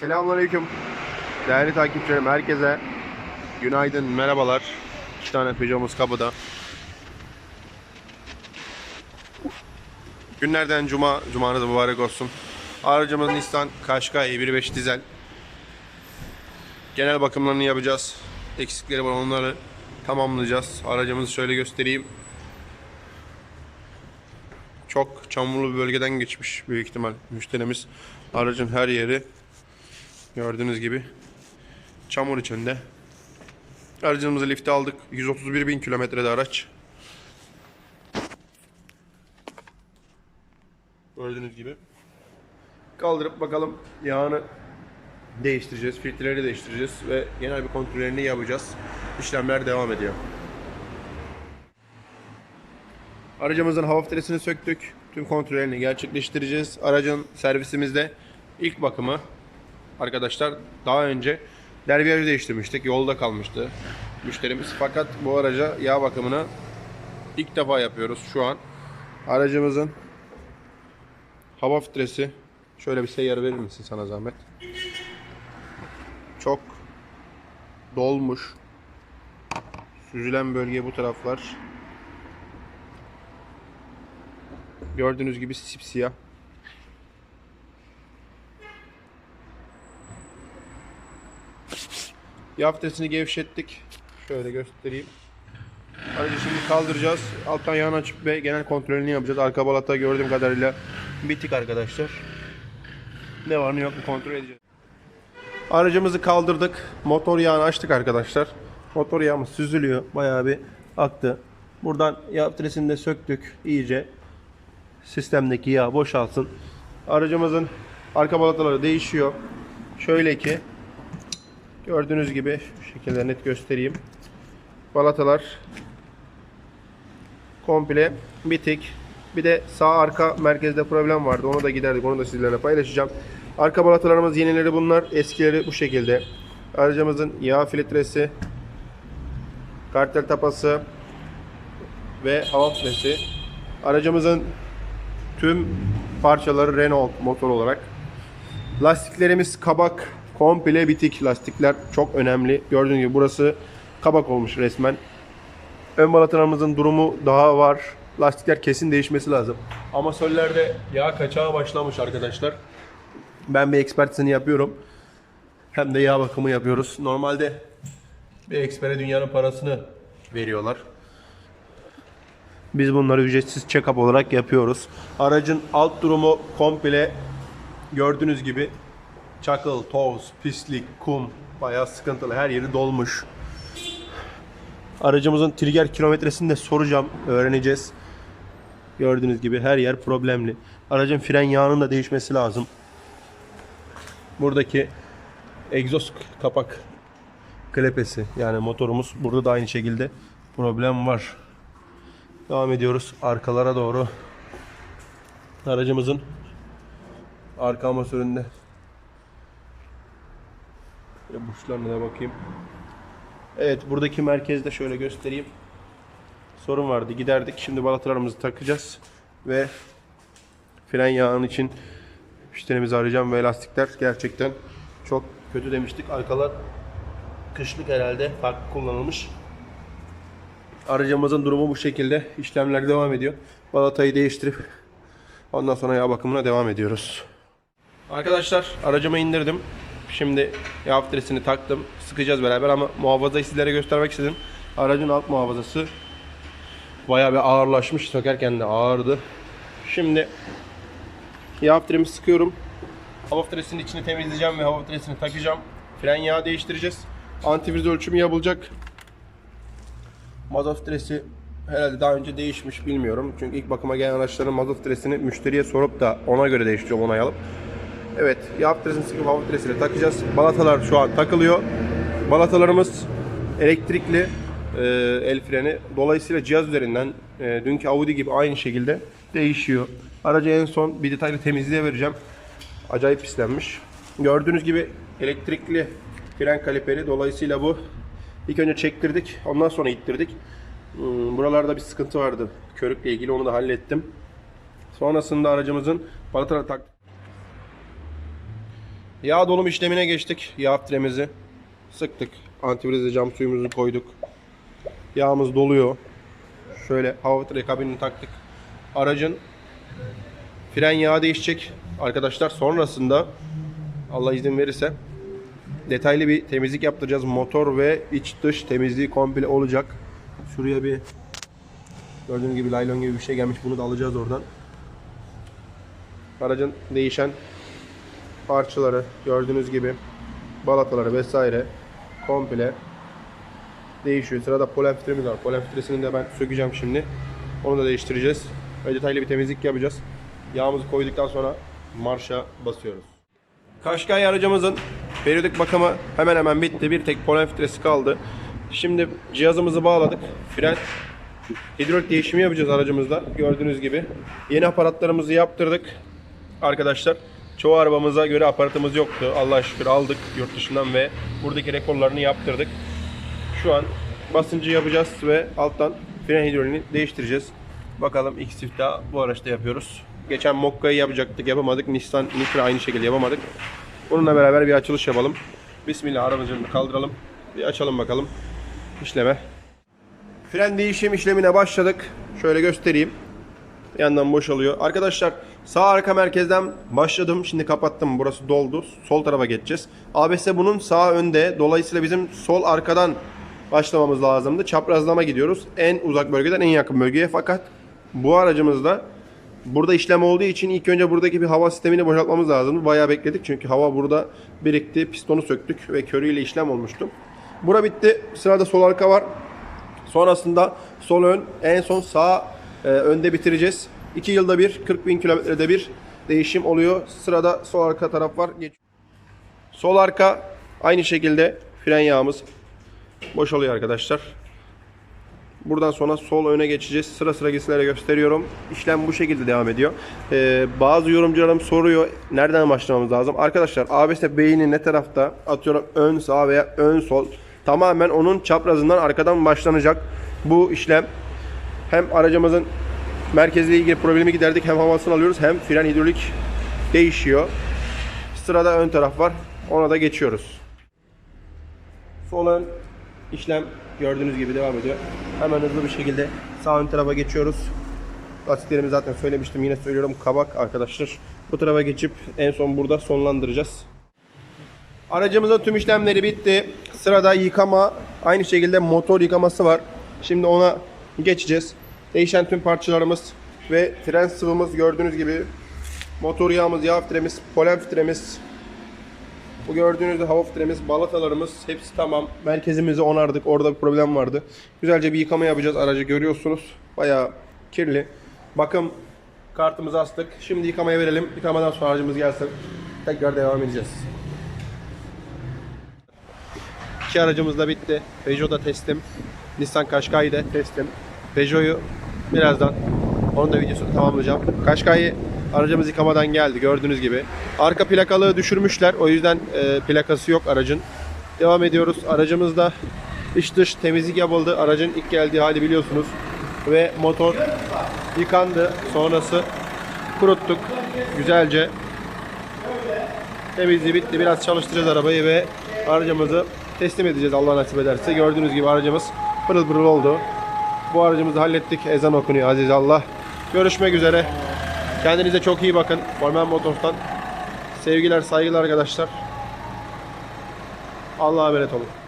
Selamünaleyküm. Değerli takipçilerim herkese günaydın, merhabalar. İki tane Peugeot'umuz kapıda. Günlerden cuma, cumanız mübarek olsun. Aracımız Nissan Qashqai 1.5 dizel. Genel bakımlarını yapacağız. Eksikleri var onları tamamlayacağız. Aracımızı şöyle göstereyim. Çok çamurlu bir bölgeden geçmiş büyük ihtimal müşterimiz. Aracın her yeri gördüğünüz gibi çamur içinde. Aracımızı lifte aldık. 131 bin kilometrede araç. Gördüğünüz gibi. Kaldırıp bakalım yağını değiştireceğiz. Filtreleri değiştireceğiz ve genel bir kontrollerini yapacağız. İşlemler devam ediyor. Aracımızın hava filtresini söktük. Tüm kontrollerini gerçekleştireceğiz. Aracın servisimizde ilk bakımı arkadaşlar daha önce derbiyajı değiştirmiştik. Yolda kalmıştı müşterimiz. Fakat bu araca yağ bakımını ilk defa yapıyoruz şu an. Aracımızın hava filtresi şöyle bir seyyar verir misin sana zahmet? Çok dolmuş. Süzülen bölge bu taraflar. Gördüğünüz gibi sipsiyah. Yağ filtresini gevşettik. Şöyle göstereyim. Aracı şimdi kaldıracağız. Alttan yağını açıp ve genel kontrolünü yapacağız. Arka balata gördüğüm kadarıyla bitik arkadaşlar. Ne var ne yok kontrol edeceğiz. Aracımızı kaldırdık. Motor yağını açtık arkadaşlar. Motor yağımız süzülüyor. Bayağı bir aktı. Buradan yağ filtresini de söktük iyice sistemdeki yağ boşalsın. Aracımızın arka balataları değişiyor. Şöyle ki gördüğünüz gibi şu şekilde net göstereyim. Balatalar komple bitik. Bir de sağ arka merkezde problem vardı. Onu da giderdik. Onu da sizlerle paylaşacağım. Arka balatalarımız yenileri bunlar. Eskileri bu şekilde. Aracımızın yağ filtresi, kartel tapası ve hava filtresi. Aracımızın tüm parçaları Renault motor olarak. Lastiklerimiz kabak, komple bitik lastikler çok önemli. Gördüğünüz gibi burası kabak olmuş resmen. Ön balatalarımızın durumu daha var. Lastikler kesin değişmesi lazım. Amasörlerde yağ kaçağı başlamış arkadaşlar. Ben bir ekspertizini yapıyorum. Hem de yağ bakımı yapıyoruz. Normalde bir ekspere dünyanın parasını veriyorlar. Biz bunları ücretsiz check-up olarak yapıyoruz. Aracın alt durumu komple gördüğünüz gibi çakıl, toz, pislik, kum bayağı sıkıntılı. Her yeri dolmuş. Aracımızın trigger kilometresini de soracağım, öğreneceğiz. Gördüğünüz gibi her yer problemli. Aracın fren yağının da değişmesi lazım. Buradaki egzoz kapak klepesi yani motorumuz burada da aynı şekilde problem var. Devam ediyoruz arkalara doğru. Aracımızın arka amasöründe Şöyle burçlarına da bakayım. Evet buradaki merkezde şöyle göstereyim. Sorun vardı giderdik. Şimdi balatalarımızı takacağız ve fren yağının için müşterimizi arayacağım ve lastikler gerçekten çok kötü demiştik. Arkalar kışlık herhalde farklı kullanılmış. Aracımızın durumu bu şekilde. İşlemler devam ediyor. Balatayı değiştirip ondan sonra yağ bakımına devam ediyoruz. Arkadaşlar aracımı indirdim. Şimdi yağ filtresini taktım. Sıkacağız beraber ama muhafazayı sizlere göstermek istedim. Aracın alt muhafazası bayağı bir ağırlaşmış. Sökerken de ağırdı. Şimdi yağ filtremi sıkıyorum. Hava filtresinin içini temizleyeceğim ve hava filtresini takacağım. Fren yağı değiştireceğiz. Antifriz ölçümü yapılacak. Mazot filtresi herhalde daha önce değişmiş bilmiyorum. Çünkü ilk bakıma gelen araçların mazot filtresini müşteriye sorup da ona göre değiştiriyor onay alıp. Evet filtresini sıkıp hava filtresiyle takacağız. Balatalar şu an takılıyor. Balatalarımız elektrikli e, el freni. Dolayısıyla cihaz üzerinden e, dünkü Audi gibi aynı şekilde değişiyor. Aracı en son bir detaylı temizliğe vereceğim. Acayip pislenmiş. Gördüğünüz gibi elektrikli fren kaliperi. Dolayısıyla bu ilk önce çektirdik. Ondan sonra ittirdik. Hmm, Buralarda bir sıkıntı vardı. Körükle ilgili onu da hallettim. Sonrasında aracımızın balataları tak Yağ dolum işlemine geçtik. Yağ filtremizi sıktık. Antivrizli cam suyumuzu koyduk. Yağımız doluyor. Şöyle hava filtre kabinini taktık. Aracın fren yağı değişecek. Arkadaşlar sonrasında Allah izin verirse detaylı bir temizlik yaptıracağız. Motor ve iç dış temizliği komple olacak. Şuraya bir gördüğünüz gibi laylon gibi bir şey gelmiş. Bunu da alacağız oradan. Aracın değişen parçaları gördüğünüz gibi balataları vesaire komple değişiyor. Sırada polen filtremiz var. Polen filtresini de ben sökeceğim şimdi. Onu da değiştireceğiz. Ve detaylı bir temizlik yapacağız. Yağımızı koyduktan sonra marşa basıyoruz. Kaşkay aracımızın periyodik bakımı hemen hemen bitti. Bir tek polen filtresi kaldı. Şimdi cihazımızı bağladık. Fren hidrolik değişimi yapacağız aracımızda. Gördüğünüz gibi. Yeni aparatlarımızı yaptırdık. Arkadaşlar çoğu arabamıza göre aparatımız yoktu. Allah'a şükür aldık yurt dışından ve buradaki rekorlarını yaptırdık. Şu an basıncı yapacağız ve alttan fren hidroliğini değiştireceğiz. Bakalım ilk siftah bu araçta yapıyoruz. Geçen Mokka'yı yapacaktık yapamadık. Nissan Nitra aynı şekilde yapamadık. Bununla beraber bir açılış yapalım. Bismillah arabacını kaldıralım. Bir açalım bakalım işleme. Fren değişim işlemine başladık. Şöyle göstereyim. Yandan boşalıyor. Arkadaşlar sağ arka merkezden başladım. Şimdi kapattım. Burası doldu. Sol tarafa geçeceğiz. ABS bunun sağ önde. Dolayısıyla bizim sol arkadan başlamamız lazımdı. Çaprazlama gidiyoruz. En uzak bölgeden en yakın bölgeye. Fakat bu aracımızda burada işlem olduğu için ilk önce buradaki bir hava sistemini boşaltmamız lazımdı. Bayağı bekledik çünkü hava burada birikti. Pistonu söktük ve körüyle işlem olmuştu. Bura bitti. Sırada sol arka var. Sonrasında sol ön, en son sağ e, önde bitireceğiz. 2 yılda bir, 40 bin kilometrede bir değişim oluyor. Sırada sol arka taraf var. Sol arka aynı şekilde fren yağımız boşalıyor arkadaşlar. Buradan sonra sol öne geçeceğiz. Sıra sıra gitsilere gösteriyorum. İşlem bu şekilde devam ediyor. Ee, bazı yorumcularım soruyor nereden başlamamız lazım. Arkadaşlar ABS beyni ne tarafta? Atıyorum ön sağ veya ön sol. Tamamen onun çaprazından arkadan başlanacak bu işlem. Hem aracımızın merkezle ilgili problemi giderdik hem havasını alıyoruz hem fren hidrolik değişiyor. Sırada ön taraf var. Ona da geçiyoruz. Sol ön işlem gördüğünüz gibi devam ediyor. Hemen hızlı bir şekilde sağ ön tarafa geçiyoruz. Lastiklerimi zaten söylemiştim yine söylüyorum kabak arkadaşlar. Bu tarafa geçip en son burada sonlandıracağız. Aracımızın tüm işlemleri bitti. Sırada yıkama aynı şekilde motor yıkaması var. Şimdi ona geçeceğiz. Değişen tüm parçalarımız ve fren sıvımız gördüğünüz gibi motor yağımız, yağ filtremiz, polen filtremiz, bu gördüğünüz hava filtremiz, balatalarımız hepsi tamam. Merkezimizi onardık. Orada bir problem vardı. Güzelce bir yıkama yapacağız. Aracı görüyorsunuz. Bayağı kirli. Bakım kartımızı astık. Şimdi yıkamaya verelim. Yıkamadan sonra aracımız gelsin. Tekrar devam edeceğiz. İki aracımız da bitti. Peugeot da teslim. Nissan Qashqai de teslim. Peugeot'u birazdan onun da videosunu tamamlayacağım. Qashqai aracımız yıkamadan geldi gördüğünüz gibi. Arka plakalığı düşürmüşler. O yüzden e, plakası yok aracın. Devam ediyoruz. Aracımızda iç dış temizlik yapıldı. Aracın ilk geldiği hali biliyorsunuz. Ve motor yıkandı. Sonrası kuruttuk. Güzelce temizliği bitti. Biraz çalıştıracağız arabayı ve aracımızı teslim edeceğiz Allah nasip ederse. Gördüğünüz gibi aracımız pırıl pırıl oldu. Bu aracımızı hallettik. Ezan okunuyor aziz Allah. Görüşmek üzere. Kendinize çok iyi bakın. Formen Motors'tan sevgiler, saygılar arkadaşlar. Allah'a emanet olun.